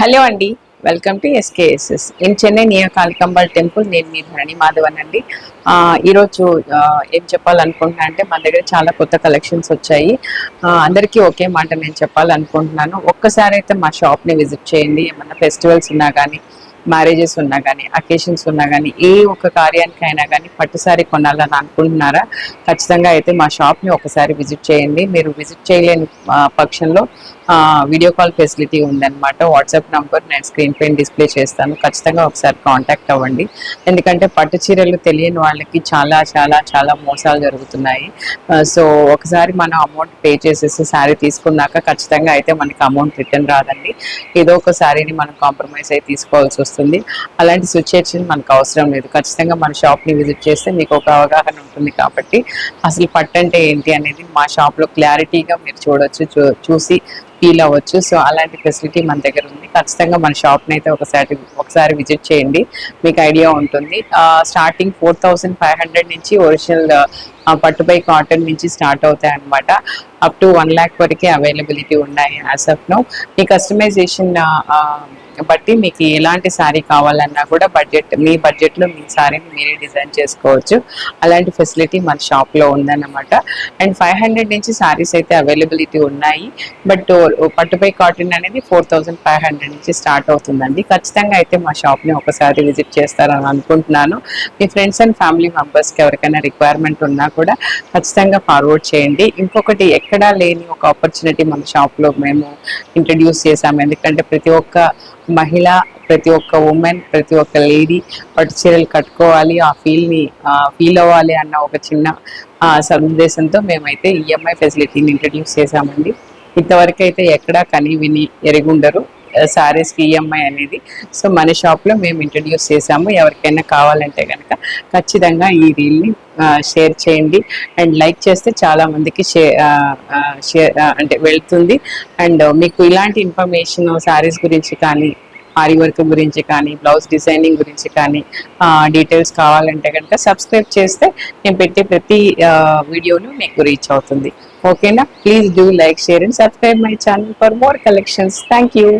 Hello అండి welcome to SKSS. In Chennai near Kalikambal temple నేను మీ ధరణి మాధవన్ అండి. ఈరోజు ఏం చెప్పాలనుకుంటున్నా అంటే మన దగ్గర చాలా కొత్త కలెక్షన్స్ వచ్చాయి. అందరికీ ఒకే మాట నేను చెప్పాలనుకుంటున్నాను. ఒక్కసారి అయితే మా షాప్ని విజిట్ చేయండి. ఏమన్నా ఫెస్టివల్స్ ఉన్నా కానీ మ్యారేజెస్ ఉన్నా కానీ అకేషన్స్ ఉన్నా కానీ ఏ ఒక్క కార్యానికి అయినా కానీ పట్టుసారి కొనాలని అనుకుంటున్నారా ఖచ్చితంగా అయితే మా షాప్ని ఒకసారి విజిట్ చేయండి. మీరు విజిట్ చేయలేని పక్షంలో వీడియో కాల్ ఫెసిలిటీ ఉందన్నమాట. వాట్సాప్ నంబర్ నేను స్క్రీన్ పైన డిస్ప్లే చేస్తాను. ఖచ్చితంగా ఒకసారి కాంటాక్ట్ అవ్వండి. ఎందుకంటే పట్టు చీరలు తెలియని వాళ్ళకి చాలా చాలా చాలా మోసాలు జరుగుతున్నాయి. సో ఒకసారి మనం అమౌంట్ పే చేసేసి శారీ తీసుకున్నాక ఖచ్చితంగా అయితే మనకి అమౌంట్ రిటర్న్ రాదండి. ఏదో ఒక శారీని మనం కాంప్రమైజ్ అయి తీసుకోవాల్సి వస్తుంది. అలాంటి సిచ్యుయేషన్ మనకు అవసరం లేదు. ఖచ్చితంగా మన షాప్ని విజిట్ చేస్తే మీకు ఒక అవగాహన ఉంటుంది కాబట్టి అసలు పట్టు అంటే ఏంటి అనేది మా షాప్లో క్లారిటీగా మీరు చూడొచ్చు చూ- చూసి ఫీల్ అవ్వచ్చు. సో అలాంటి ఫెసిలిటీ మన దగ్గర ఉంది. ఖచ్చితంగా మన షాప్ని అయితే ఒకసారి ఒకసారి విజిట్ చేయండి. మీకు ఐడియా ఉంటుంది. Starting four thousand five hundred నుంచి ఒరిజినల్ పట్టుపై కాటన్ నుంచి స్టార్ట్ అవుతాయి అనమాట అప్ టు వన్ ల్యాక్ వరకే అవైలబిలిటీ ఉన్నాయి యాజ్ అఫ్ నో మీ కస్టమైజేషన్ బట్టి మీకు ఎలాంటి శారీ కావాలన్నా కూడా బడ్జెట్ మీ బడ్జెట్లో మీ శారీని మీరే డిజైన్ చేసుకోవచ్చు. అలాంటి ఫెసిలిటీ మన షాప్లో ఉందన్నమాట. అండ్ ఫైవ్ హండ్రెడ్ నుంచి శారీస్ అయితే అవైలబిలిటీ ఉన్నాయి. బట్ పట్టుపై కాటన్ అనేది ఫోర్ థౌజండ్ ఫైవ్ హండ్రెడ్ నుంచి స్టార్ట్ అవుతుందండి. ఖచ్చితంగా అయితే మా షాప్ని ఒకసారి విజిట్ చేస్తారని అనుకుంటున్నాను. మీ ఫ్రెండ్స్ అండ్ ఫ్యామిలీ మెంబర్స్కి ఎవరికైనా రిక్వైర్మెంట్ ఉన్నా కూడా ఖచ్చితంగా ఫార్వర్డ్ చేయండి. ఇంకొకటి ఎక్కడా లేని ఒక ఆపర్చునిటీ మన షాప్లో మేము ఇంట్రడ్యూస్ చేసాము ఎందుకంటే ప్రతి ఒక్క మహిళ ప్రతి ఒక్క ఉమెన్ ప్రతి ఒక్క లేడీ పట్టు చీరలు కట్టుకోవాలి ఆ ఫీల్ని ఫీల్ అవ్వాలి అన్న ఒక చిన్న సందేశంతో మేమైతే ఈఎంఐ ఫెసిలిటీని ఇంట్రడ్యూస్ చేసామండి ఇంతవరకు అయితే ఎక్కడా కని విని ఎరుగుండరు. సారీస్కి ఈఎంఐ అనేది సో మన షాప్లో మేము ఇంట్రడ్యూస్ చేసాము ఎవరికైనా కావాలంటే కనుక ఖచ్చితంగా ఈ రీల్ని షేర్ చేయండి. అండ్ లైక్ చేస్తే చాలామందికి షేర్ షేర్ అంటే వెళ్తుంది. అండ్ మీకు ఇలాంటి ఇన్ఫర్మేషన్ శారీస్ గురించి కానీ ఆరి వర్క్ గురించి కానీ బ్లౌజ్ డిజైనింగ్ గురించి కానీ డీటెయిల్స్ కావాలంటే కనుక సబ్స్క్రైబ్ చేస్తే నేను పెట్టే ప్రతి వీడియోను మీకు రీచ్ అవుతుంది. ఓకేనా? Please do like share and subscribe my channel for more collections thank you